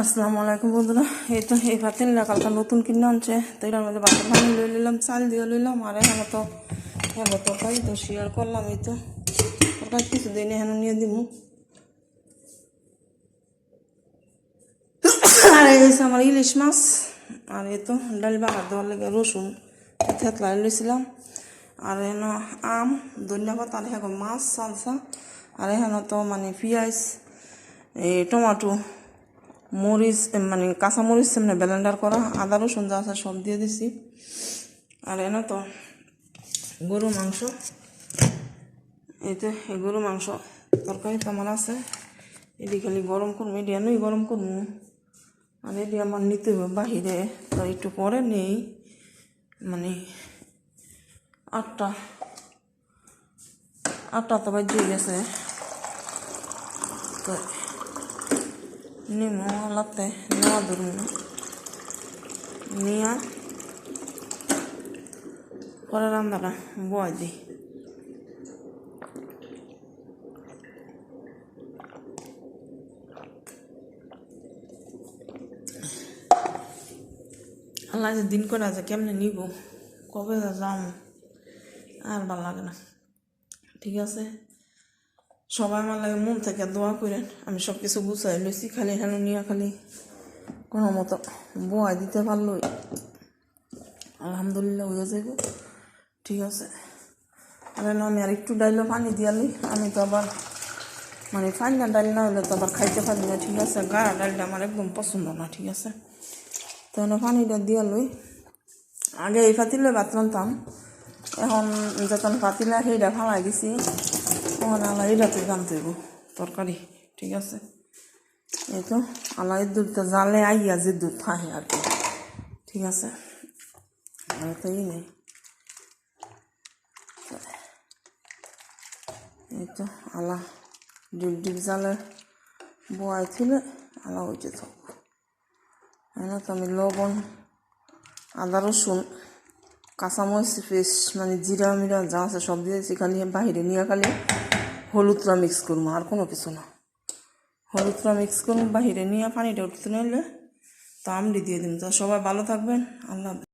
আসসালামু আলাইকুম বন্ধুরা। এই তো এই ভাতের কালকে নতুন কিনে আনছে। তো এটার মধ্যে ভাতের পানি লই নিলাম চাল দিয়ে লইলাম, আর এখানে তো এখানে তরকারি তো শেয়ার করলাম এই তো। তরকারি কিছু দিন এখানে নিয়ে দিব আর এই আমার ইলিশ মাছ, আর এই তো ডাল বাগার দেওয়ার লেগে রসুন থেতলাই লইছিলাম। আর এখানে আম ধন্যবাদ আর এখানে মাছ, সালসা, আর এখানে তো মানে পেঁয়াজ, এই টমাটো মরিচ মানে কাঁচা মরিচ মানে ব্লেন্ডার করা, আদা, রসুন যা আছে সব দিয়ে দিছি। আর এনে তো গরু মাংস, এই তো এই গরু মাংস তরকারি তো আমার আছে। এটি খালি গরম করব এটি এনেই গরম করব আর এটি আমার নিতে হবে বাহিরে, তো একটু পরে নেই। মানে আটটা আটটা তো বাজে গেছে। তো নিয়া পরে রান্নাটা বয় দিই আল্লাহ যে দিন করে আছে কেমনে নিব কবে যাম আর ভালো লাগে না ঠিক আছে সবাই আমার লাগে মন থেকে দোয়া করেন। আমি সব কিছু গুছাই লইছি, খালি এখানে নিয়া খালি কোনো মতো বোয়াই দিতে পারলই। আলহামদুলিল্লাহ হয়ে যাইব। ঠিক আছে। আর আমি আর একটু ডাইলে পানি দিয়ালি আমি তো আবার মানে ফাইনা ডাল না হলে তো আবার খাইতে পারি না, ঠিক আছে? গাড়া ডালটা আমার একদম পছন্দ না, ঠিক আছে? তো পানিটা দিয়ালই আগে এই পাতিলে ভাত রান্তাম। এখন যখন পাতিলা সেইটা ফালাই দিছি। তখন আলা এইটাতে জানতে তরকারি, ঠিক আছে? এই তো আলা এই দুধটা জালে আইয়া যে দুধ থাকে আর কি, ঠিক আছে? আর তো ই নেই। এই তো, আলা ডিপ ডিপ জালে বোয়াই ছিলে আলা হইতে থাকব এনে তো আমি লবণ, আদা, রসুন, কাঁচামরিচ, পেস্ট মানে জিরা, মিরা যা আছে সব দিয়েছি, খালি বাহিরে নিয়ে খালি হলুদটা মিক্স করব আর কোনো কিছু না হলুদটা মিক্স করব বাহিরে নিয়ে পানিটা উঠতে নিলে তো আমড়ি দিয়ে দিন তো সবাই ভালো থাকবেন, আল্লাহ।